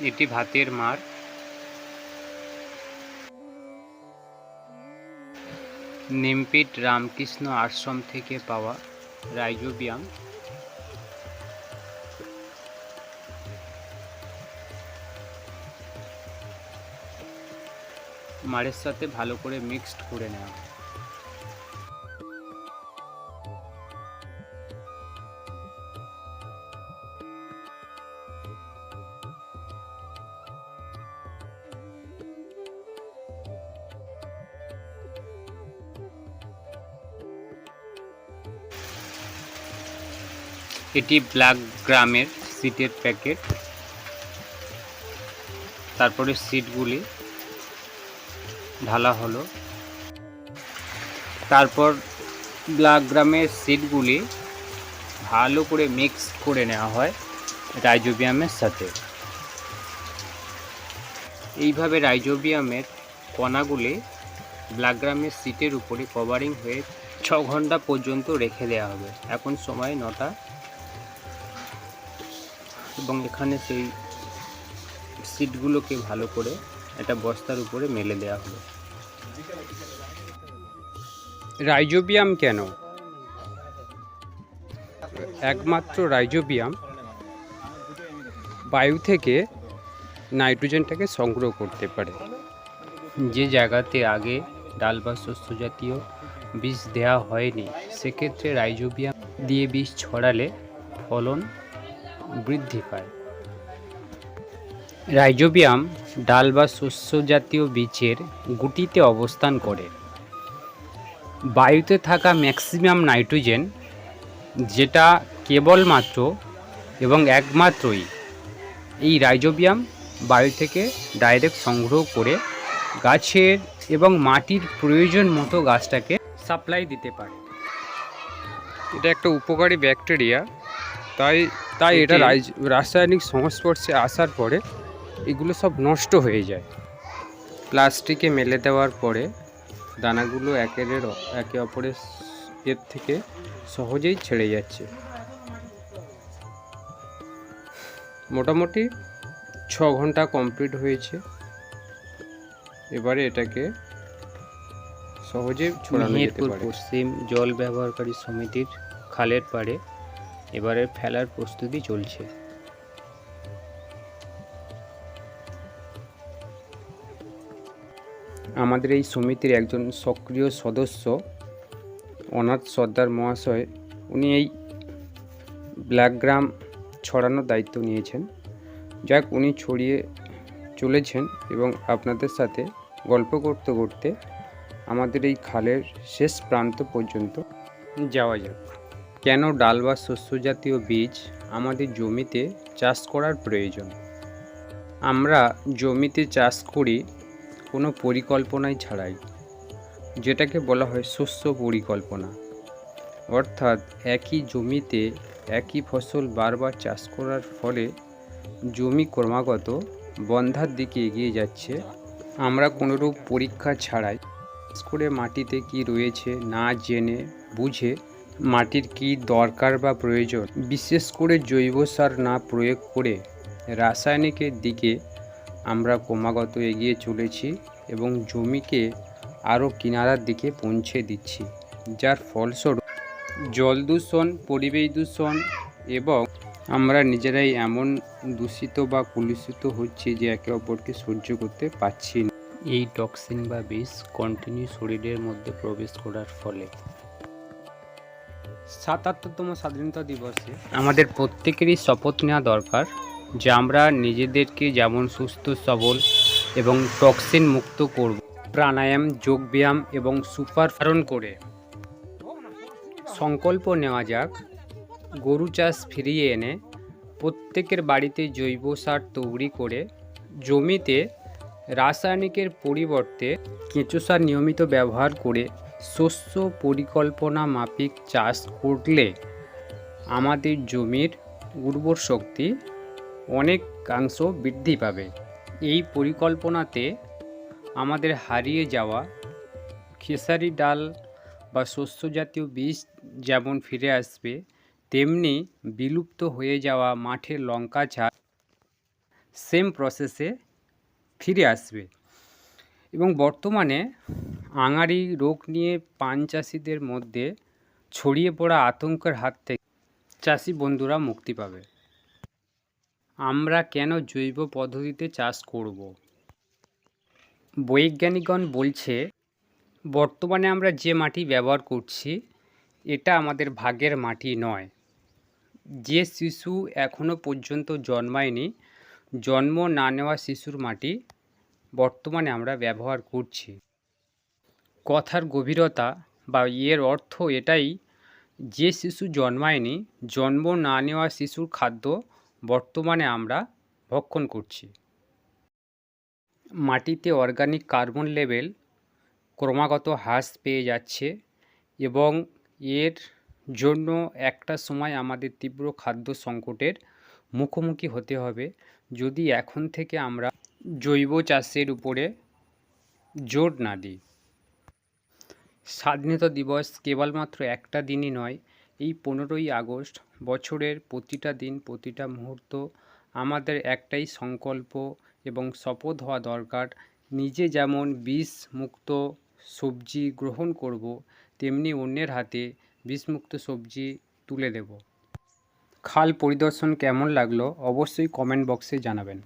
এটি ভাতের মার। নিমপিট রামকৃষ্ণ আশ্রম থেকে পাওয়া রাইজোবিয়াম। মারের সাথে ভালো করে মিক্সড করে নেওয়া। এটি ব্ল্যাক গ্রামের সিটের প্যাকেট। তারপরে সিটগুলি ঢালা হলো। তারপর ব্ল্যাক গ্রামের সিটগুলি ভালো করে মিক্স করে নেওয়া হয় রাইজোবিয়ামের সাথে। এইভাবে রাইজোবিয়ামের কণাগুলি ব্ল্যাক গ্রামের সিটের উপরে কভারিং হয়ে ছ ঘণ্টা পর্যন্ত রেখে দেওয়া হবে। এখন সময় নটা এবং এখানে সেই সিটগুলোকে ভালো করে একটা বস্তার উপরে মেলে দেওয়া হলো। রাইজোবিয়াম কেন? একমাত্র রাইজোবিয়াম বায়ু থেকে নাইট্রোজেনটাকে সংগ্রহ করতে পারে। যে জায়গাতে আগে ডাল বা শস্য জাতীয় বীজ দেওয়া হয়নি, সেক্ষেত্রে রাইজোবিয়াম দিয়ে বীজ ছড়ালে ফলন বৃদ্ধি পায়। রাইজোবিয়াম ডাল বা শস্য জাতীয় বীজের গুটিতে অবস্থান করে। বায়ুতে থাকা ম্যাক্সিমাম নাইট্রোজেন, যেটা কেবলমাত্র এবং একমাত্রই এই রাইজোবিয়াম বায়ু থেকে ডাইরেক্ট সংগ্রহ করে গাছের এবং মাটির প্রয়োজন মতো গাছটাকে সাপ্লাই দিতে পারে। এটা একটা উপকারী ব্যাকটেরিয়া। তাই তাই এটা রাসায়নিক সংস্পর্শে আসার পরে এগুলো সব নষ্ট হয়ে যায়। প্লাস্টিকে মেলে দেওয়ার পরে দানাগুলো একের একে অপরের এর থেকে সহজেই ছেড়ে যাচ্ছে। মোটামুটি ছ ঘণ্টা কমপ্লিট হয়েছে। এবারে এটাকে সহজে ছড়ানো যেতে পারে। পশ্চিম জল ব্যবহারকারী সমিতির খালের পাড়ে এবারে ফেলার প্রস্তুতি চলছে। আমাদের এই সমিতির একজন সক্রিয় সদস্য অনাথ সর্দার মহাশয়, উনি এই ব্ল্যাকগ্রাম ছড়ানোর দায়িত্ব নিয়েছেন। যাক, উনি ছড়িয়ে চলেছেন এবং আপনাদের সাথে গল্প করতে করতে আমাদের এই খালের শেষ প্রান্ত পর্যন্ত যাওয়া যাক। কেন ডাল বা শস্য জাতীয় বীজ আমাদের জমিতে চাষ করার প্রয়োজন? আমরা জমিতে চাষ করি কোনো পরিকল্পনাই ছাড়াই, যেটাকে বলা হয় শস্য পরিকল্পনা। অর্থাৎ একই জমিতে একই ফসল বারবার চাষ করার ফলে জমি ক্রমাগত বন্ধার দিকে এগিয়ে যাচ্ছে। আমরা কোনোরূপ পরীক্ষা ছাড়াই করে মাটিতে কি রয়েছে না জেনে বুঝে মাটির কি দরকার বা প্রয়োজন? বিশেষ করে জৈব সার না প্রয়োগ করে রাসায়নিকের দিকে আমরা ক্রমাগত এগিয়ে চলেছি এবং জমিকে আরও কিনারার দিকে পৌঁছে দিচ্ছি, যার ফলস্বরূপ জল দূষণ, পরিবেশ দূষণ এবং আমরা নিজেরাই এমন দূষিত বা কলুষিত হচ্ছে যে একে অপরকে সহ্য করতে পারছি না। এই টক্সিন বা বিষ কন্টিনিউ শরীরের মধ্যে প্রবেশ করার ফলে সাতাত্তরতম স্বাধীনতা দিবসে। আমাদের প্রত্যেকেরই শপথ নেওয়া দরকার যে আমরা নিজেদেরকে যেমন সুস্থ, সবল এবং টক্সিন মুক্ত করব। প্রাণায়াম, যোগব্যায়াম এবং সুপার ফারণ করে। সংকল্প নেওয়া যাক। গরু চাষ ফিরিয়ে এনে প্রত্যেকের বাড়িতে জৈব সার তৈরি করে জমিতে রাসায়নিকের পরিবর্তে কেঁচো সার নিয়মিত ব্যবহার করে শস্য পরিকল্পনা মাফিক চাষ করলে আমাদের জমির উর্বর শক্তি অনেকাংশ বৃদ্ধি পাবে। এই পরিকল্পনাতে আমাদের হারিয়ে যাওয়া খেসারি ডাল বা শস্য জাতীয় বীজ যেমন ফিরে আসবে, তেমনি বিলুপ্ত হয়ে যাওয়া মাঠের লঙ্কা চাষ সেম প্রসেসে ফিরে আসবে। এবং বর্তমানে আঙারি রোগ নিয়ে পান চাষিদের মধ্যে ছড়িয়ে পড়া আতঙ্কের হাত থেকে চাষি বন্ধুরা মুক্তি পাবে। আমরা কেন জৈব পদ্ধতিতে চাষ করব? বৈজ্ঞানিকগণ বলছে, বর্তমানে আমরা যে মাটি ব্যবহার করছি, এটা আমাদের ভাগ্যের মাটি নয়। যে শিশু এখনও পর্যন্ত জন্মায়নি, জন্ম না নেওয়া শিশুর মাটি বর্তমানে আমরা ব্যবহার করছি। কথার গভীরতা বা এর অর্থ এটাই যে শিশু জন্মায়নি, জন্ম না নেওয়া শিশুর খাদ্য বর্তমানে আমরা ভক্ষণ করছি। মাটিতে অর্গানিক কার্বন লেভেল ক্রমাগত হ্রাস পেয়ে যাচ্ছে এবং এর জন্য একটা সময় আমাদের তীব্র খাদ্য সংকটের মুখোমুখি হতে হবে। যদি এখন থেকে আমরা জৈব চাষের উপরে জোর না দিই স্বাধীনতা দিবস কেবলমাত্র একটা দিনই নয়, এই পনেরোই আগস্ট বছরের প্রতিটা দিন, প্রতিটা মুহূর্ত আমাদের একটাই সংকল্প এবং শপথ হওয়া দরকার। নিজে যেমন বিষ মুক্ত সবজি গ্রহণ করব, তেমনি অন্যের হাতে বিষমুক্ত সবজি তুলে দেব। খাল পরিদর্শন কেমন লাগল অবশ্যই কমেন্ট বক্সে জানাবেন।